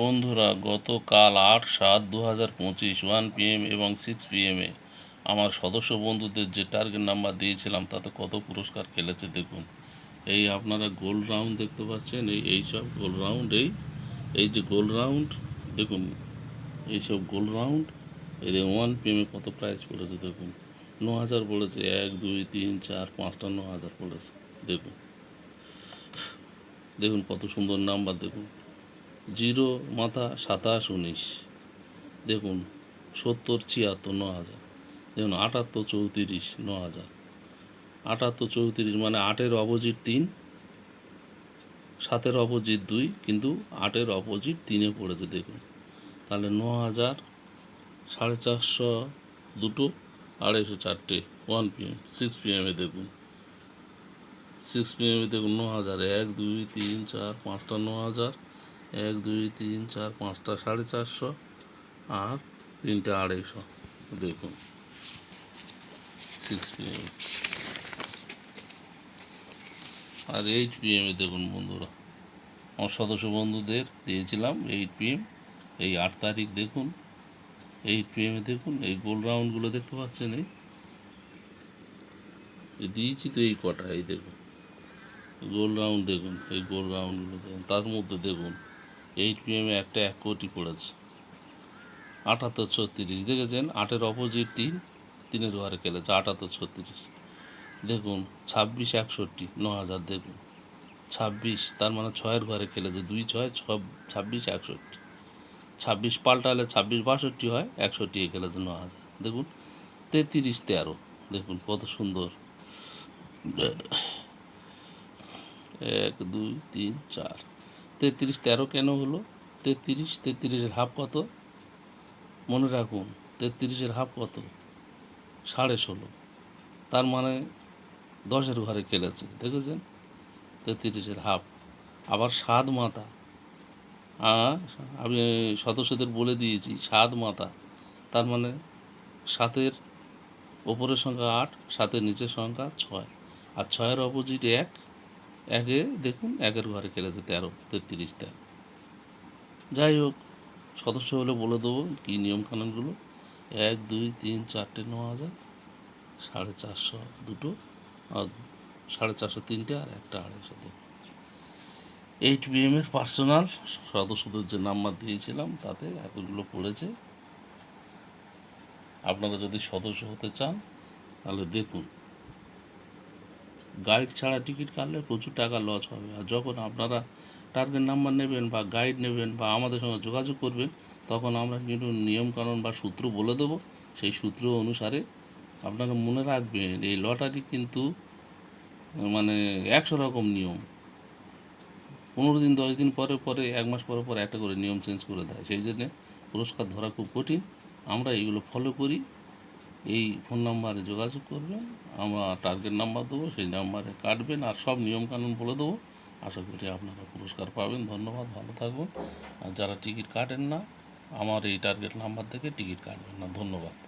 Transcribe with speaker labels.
Speaker 1: বন্ধুরা, গতকাল আট সাত দু হাজার পঁচিশ, ওয়ান পিএম এবং সিক্স পিএমে আমার সদস্য বন্ধুদের যে টার্গেট নাম্বার দিয়েছিলাম, তাতে কত পুরস্কার খেলেছে দেখুন। এই আপনারা গোল রাউন্ড দেখতে পাচ্ছেন, এই এই সব গোল রাউন্ড এই এই যে গোল রাউন্ড দেখুন এইসব গোল রাউন্ড এই যে ওয়ান পিএমে কত প্রাইস পড়েছে দেখুন। ন হাজার পড়েছে, এক, দুই, তিন, চার, পাঁচটা ন হাজার পড়েছে, দেখুন। দেখুন কত সুন্দর নাম্বার দেখুন। জিরো, মাথা সাতাশ, উনিশ। দেখুন, সত্তর, ছিয়াত্তর, ন হাজার। দেখুন, আটাত্তর, চৌত্রিশ, ন হাজার। আটাত্তর, চৌত্রিশ মানে আটের অপোজিট তিন, সাতের অপোজিট দুই, কিন্তু আটের অপোজিট তিনে পড়েছে, দেখুন। তাহলে ন হাজার, সাড়ে চারশো দুটো, আড়াইশো চারটে, ওয়ান পিএম, সিক্স পিএমে দেখুন। সিক্স পিএমে দেখুন, ন হাজার, এক, দুই, তিন, চার, পাঁচটা, ন হাজার। এক, দুই, তিন, চার, পাঁচটা, সাড়ে চারশো আর তিনটে আড়াইশো। দেখুন। সিক্স পিএম আর এইট পিএমে দেখুন বন্ধুরা, আমার সদস্য বন্ধুদের দিয়েছিলাম এইট পিএম এই আট তারিখ দেখুন এইট পিএমে দেখুন, এই গোল রাউন্ডগুলো দেখতে পাচ্ছেন এই? দিয়েছি তো এই কটা, এই দেখুন। গোল রাউন্ড দেখুন, এই গোল রাউন্ডগুলো দেখুন, তার মধ্যে দেখুন। এইট পিএমে একটা এক কোটি পড়েছে। আটাত্তর ছত্রিশ। দেখেছেন? আটের অপোজিট তিন, তিনের ঘরে খেলেছে আটাত্তর ছত্রিশ। দেখুন, ছাব্বিশ একষট্টি ন হাজার দেখুন। ছাব্বিশ, তার মানে ছয়ের ঘরে খেলেছে, দুই ছয়, ছ, ছাব্বিশ একষট্টি। ছাব্বিশ পাল্টালে ছাব্বিশ বাষট্টি হয় একষট্টি খেলেছে ন হাজার দেখুন, তেত্রিশ তেরো। দেখুন, কত সুন্দর। এক, দুই, তিন, চার। তেত্রিশ তেরো কেন হলো? তেত্রিশ, তেত্রিশের হাফ কত? মনে রাখুন, তেত্রিশের হাফ কত? সাড়ে ষোলো। তার মানে দশের ঘরে খেলেছে দেখেছেন? তেত্রিশের হাফ। আবার সাত মাথা। আমি সদস্যদের বলে দিয়েছি, সাত মাথা। তার মানে সাতের ওপরের সংখ্যা আট, সাতের নিচের সংখ্যা ছয়। আর ছয়ের অপোজিট এক একে দেখুন, একের ঘরে খেলেছে তেরো তেত্রিশ তেরো যাই হোক, সদস্য হলে বলে দেবো কী নিয়মকানুনগুলো। এক, দুই, তিন, চারটে ন হাজার সাড়ে চারশো দুটো, আর সাড়ে চারশো তিনটে আর একটা আড়াইশো দেখুন এইট বিএমের পার্সোনাল সদস্যদের যে নাম্বার দিয়েছিলাম, তাতে এতগুলো পড়েছে। আপনারা যদি সদস্য হতে চান, তাহলে দেখুন। গাইড ছাড়া টিকিট কাটলে প্রচুর টাকা লস হবে। আর যখন আপনারা টার্গেট নাম্বার নেবেন বা গাইড নেবেন বা আমাদের সঙ্গে যোগাযোগ করবেন, তখন আমরা কিন্তু নিয়মকানুন বা সূত্র বলে দেবো। সেই সূত্র অনুসারে আপনারা মনে রাখবেন, এই লটারি কিন্তু মানে একশো রকম নিয়ম। পনেরো দিন, দশ দিন পরে পরে, এক মাস পরে পরে একটা করে নিয়ম চেঞ্জ করে দেয়। সেই জন্যে পুরস্কার ধরা খুব কঠিন। আমরা এইগুলো ফলো করি। এই ফোন নাম্বারে যোগাযোগ করবেন, আমরা টার্গেট নাম্বার দেবো, সেই নাম্বারে কাটবেন আর সব নিয়মকানুন বলে দেবো। আশা করি আপনারা পুরস্কার পাবেন। ধন্যবাদ, ভালো থাকুন। আর যারা টিকিট কাটেন না, আমার এই টার্গেট নাম্বার থেকে টিকিট কাটবেন না। ধন্যবাদ।